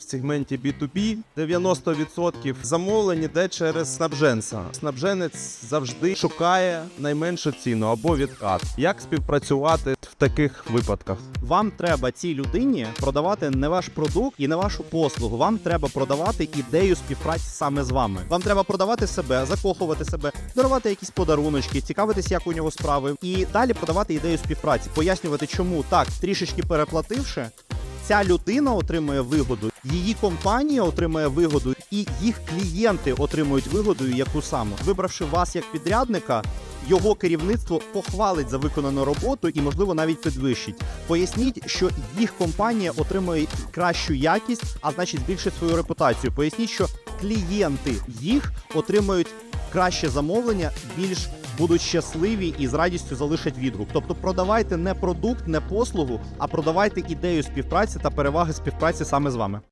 В сегменті B2B 90% замовлень йде через снабженця. Снабженець завжди шукає найменшу ціну або відкат. Як співпрацювати в таких випадках? Вам треба цій людині продавати не ваш продукт і не вашу послугу. Вам треба продавати ідею співпраці саме з вами. Вам треба продавати себе, закохувати себе, дарувати якісь подаруночки, цікавитись, як у нього справи, і далі продавати ідею співпраці, пояснювати, чому так, трішечки переплативши. Ця людина отримує вигоду, її компанія отримує вигоду, і їх клієнти отримують вигоду, яку саме вибравши вас як підрядника, його керівництво похвалить за виконану роботу і, можливо, навіть підвищить. Поясніть, що їх компанія отримує кращу якість, а значить збільшить свою репутацію. Поясніть, що клієнти їх отримують краще замовлення, більш будуть щасливі і з радістю залишать відгук. Тобто продавайте не продукт, не послугу, а продавайте ідею співпраці та переваги співпраці саме з вами.